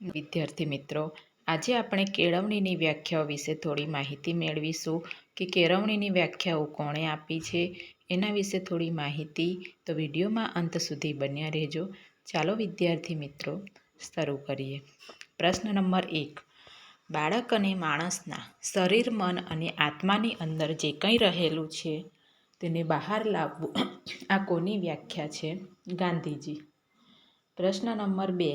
વિદ્યાર્થી મિત્રો, આજે આપણે કેળવણીની વ્યાખ્યાઓ વિશે થોડી માહિતી મેળવીશું કે કેળવણીની વ્યાખ્યાઓ કોણે આપી છે, એના વિશે થોડી માહિતી તો વિડીયોમાં અંત સુધી બન્યા રહેજો. ચાલો વિદ્યાર્થી મિત્રો, શરૂ કરીએ. પ્રશ્ન નંબર એક. બાળક અને માણસના શરીર, મન અને આત્માની અંદર જે કંઈ રહેલું છે, તેને બહાર લાવવું આ કોની વ્યાખ્યા છે? ગાંધીજી. પ્રશ્ન નંબર બે.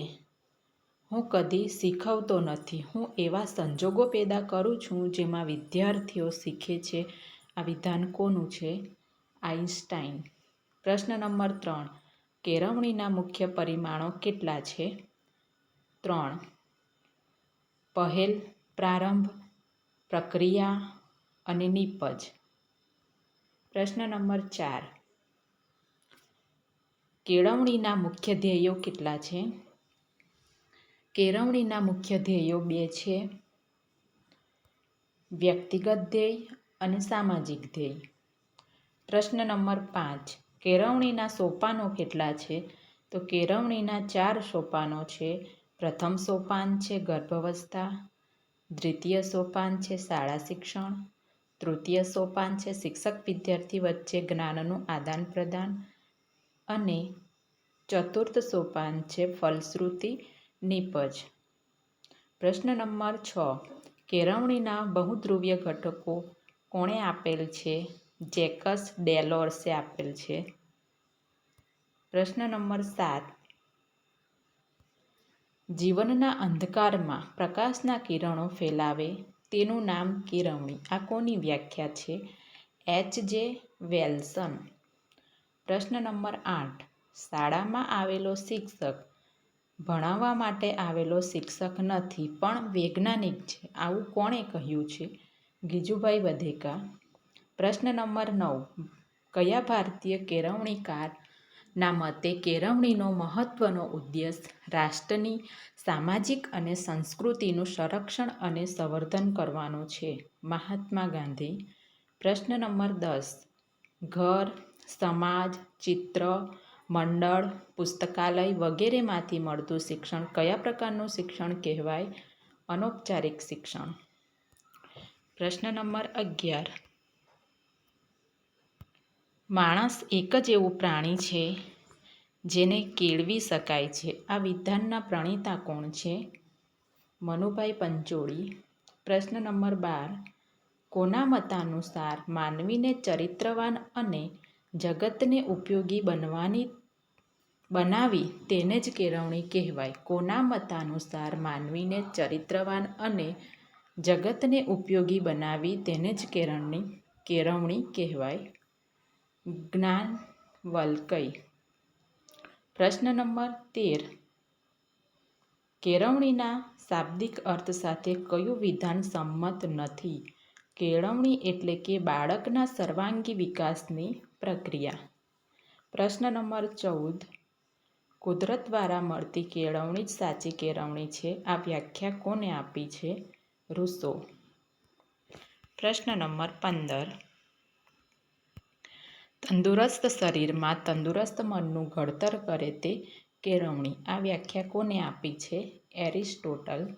હું કદી શીખવતો નથી. હું એવા સંજોગો પેદા કરું છું જેમાં વિદ્યાર્થીઓ શીખે છે. આ વિધાન કોનું છે? આઇન્સ્ટાઈન પ્રશ્ન નંબર ત્રણ. કેળવણીના મુખ્ય પરિમાણો કેટલા છે? ત્રણ. પહેલ, પ્રારંભ, પ્રક્રિયા અને નિપજ. પ્રશ્ન નંબર ચાર. કેળવણીના મુખ્ય ધ્યેયો કેટલા છે? કેળવણીના મુખ્ય ધ્યેયો બે છે. વ્યક્તિગત ધ્યેય અને સામાજિક ધ્યેય. પ્રશ્ન નંબર પાંચ. કેળવણીના સોપાનો કેટલા છે? તો કેળવણીના ચાર સોપાનો છે. પ્રથમ સોપાન છે ગર્ભાવસ્થા, દ્વિતીય સોપાન છે શાળા શિક્ષણ, તૃતીય સોપાન છે શિક્ષક વિદ્યાર્થી વચ્ચે જ્ઞાનનું આદાન પ્રદાન અને ચતુર્થ સોપાન છે ફલશ્રુતિ નિપજ. પ્રશ્ન નંબર છ. કેળવણીના બહુધ્રુવીય ઘટકો કોણે આપેલ છે? જેકસ ડેલોર્સે આપેલ છે. પ્રશ્ન નંબર સાત. જીવનના અંધકારમાં પ્રકાશના કિરણો ફેલાવે તેનું નામ કિરવણી આ કોની વ્યાખ્યા છે? એચ જે વેલ્સન. પ્રશ્ન નંબર આઠ. શાળામાં આવેલો શિક્ષક ભણાવવા માટે આવેલો શિક્ષક નથી, પણ વૈજ્ઞાનિક છે. આવું કોણે કહ્યું છે? ગીજુભાઈ વધેકા. પ્રશ્ન નંબર નવ. કયા ભારતીય કેળવણીકારના મતે કેળવણીનો મહત્વનો ઉદ્દેશ રાષ્ટ્રની સામાજિક અને સંસ્કૃતિનું સંરક્ષણ અને સંવર્ધન કરવાનો છે? મહાત્મા ગાંધી. પ્રશ્ન નંબર દસ. ઘર, સમાજ, ચિત્ર મંડળ, પુસ્તકાલય વગેરેમાંથી મળતું શિક્ષણ કયા પ્રકારનું શિક્ષણ કહેવાય? અનૌપચારિક શિક્ષણ. પ્રશ્ન નંબર અગિયાર. માણસ એક જ એવું પ્રાણી છે જેને કેળવી શકાય છે. આ વિધાનના પ્રણીતા કોણ છે? મનુભાઈ પંચોળી. પ્રશ્ન નંબર બાર. કોના મતાનુસાર માનવીને ચરિત્રવાન અને જગતને ઉપયોગી બનવાની બનાવી તેને જ કેળવણી કહેવાય. કોના મતાનુસાર માનવીને ચરિત્રવાન અને જગતને ઉપયોગી બનાવી તેને જ કેળવણી કેળવણી કહેવાય. જ્ઞાન વલ્કય પ્રશ્ન નંબર તેર. કેળવણીના શાબ્દિક અર્થ સાથે કયું વિધાન સંમત નથી? કેળવણી એટલે કે બાળકના સર્વાંગી વિકાસની પ્રક્રિયા. પ્રશ્ન નંબર ચૌદ. કુદરત દ્વારા મળતી કેળવણી જ સાચી કેળવણી છે. આ વ્યાખ્યા કોને આપી છે? રૂસો. પ્રશ્ન નંબર પંદર. તંદુરસ્ત શરીરમાં તંદુરસ્ત મનનું ઘડતર કરે તે કેળવણી. આ વ્યાખ્યા કોને આપી છે? એરિસ્ટોટલ.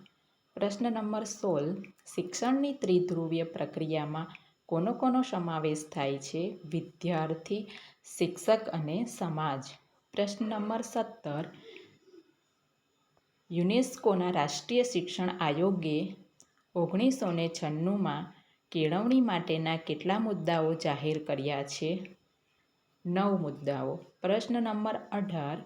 પ્રશ્ન નંબર સોળ. શિક્ષણની ત્રિધ્રુવીય પ્રક્રિયામાં કોનો કોનો સમાવેશ થાય છે? વિદ્યાર્થી, શિક્ષક અને સમાજ. પ્રશ્ન નંબર સત્તર. યુનેસ્કોના રાષ્ટ્રીય શિક્ષણ આયોગે ઓગણીસો ને છન્નુંમાં કેળવણી માટેના કેટલા મુદ્દાઓ જાહેર કર્યા છે? નવ મુદ્દાઓ. પ્રશ્ન નંબર અઢાર.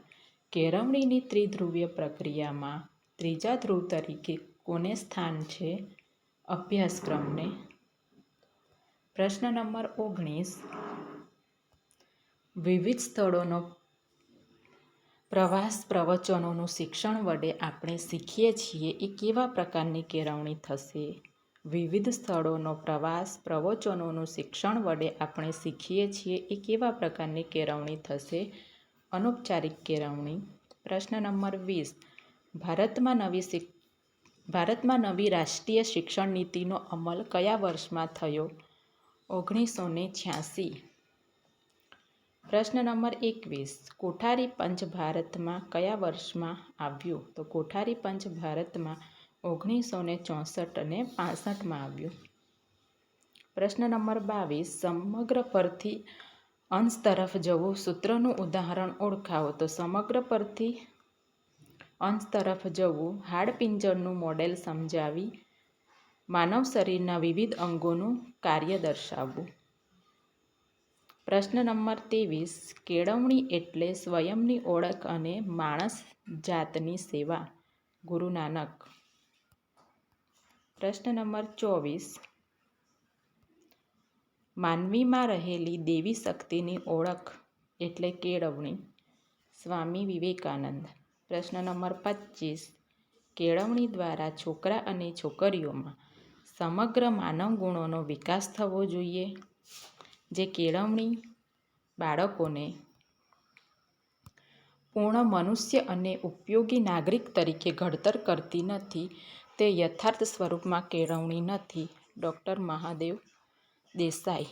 કેળવણીની ત્રિધ્રુવીય પ્રક્રિયામાં ત્રીજા ધ્રુવ તરીકે કોને સ્થાન છે? અભ્યાસક્રમને. પ્રશ્ન નંબર ઓગણીસ. વિવિધ સ્થળોનો પ્રવાસ પ્રવચનોનું શિક્ષણ વડે આપણે શીખીએ છીએ એ કેવા પ્રકારની કેળવણી થશે. વિવિધ સ્થળોનો પ્રવાસ પ્રવચનોનું શિક્ષણ વડે આપણે શીખીએ છીએ એ કેવા પ્રકારની કેળવણી થશે. અનૌપચારિક કેળવણી. પ્રશ્ન નંબર વીસ. ભારતમાં નવી શિક, ભારતમાં નવી રાષ્ટ્રીય શિક્ષણ નીતિનો અમલ કયા વર્ષમાં થયો? ઓગણીસો ને છ્યાસી. પ્રશ્ન નંબર એકવીસ. કોઠારી પંચ ભારતમાં કયા વર્ષમાં આવ્યું? તો કોઠારી પંચ ભારતમાં ઓગણીસો ને ચોસઠ અને પાસઠમાં આવ્યું. પ્રશ્ન નંબર બાવીસ. સમગ્ર પરથી અંશ તરફ જવું સૂત્રનું ઉદાહરણ ઓળખાવો. તો સમગ્ર પરથી અંશ તરફ જવું હાડપિંજરનું મોડેલ સમજાવી માનવ શરીરના વિવિધ અંગોનું કાર્ય દર્શાવવું. પ્રશ્ન નંબર ત્રેવીસ. કેળવણી એટલે સ્વયંની ઓળખ અને માણસ જાતની સેવા. ગુરુ નાનક. પ્રશ્ન નંબર ચોવીસ. માનવીમાં રહેલી દેવી શક્તિની ઓળખ એટલે કેળવણી. સ્વામી વિવેકાનંદ. પ્રશ્ન નંબર પચીસ. કેળવણી દ્વારા છોકરા અને છોકરીઓમાં સમગ્ર માનવ ગુણોનો વિકાસ થવો જોઈએ. જે કેળવણી બાળકોને પૂર્ણ મનુષ્ય અને ઉપયોગી નાગરિક તરીકે ઘડતર કરતી નથી, તે યથાર્થ સ્વરૂપમાં કેળવણી નથી. ડૉક્ટર મહાદેવ દેસાઈ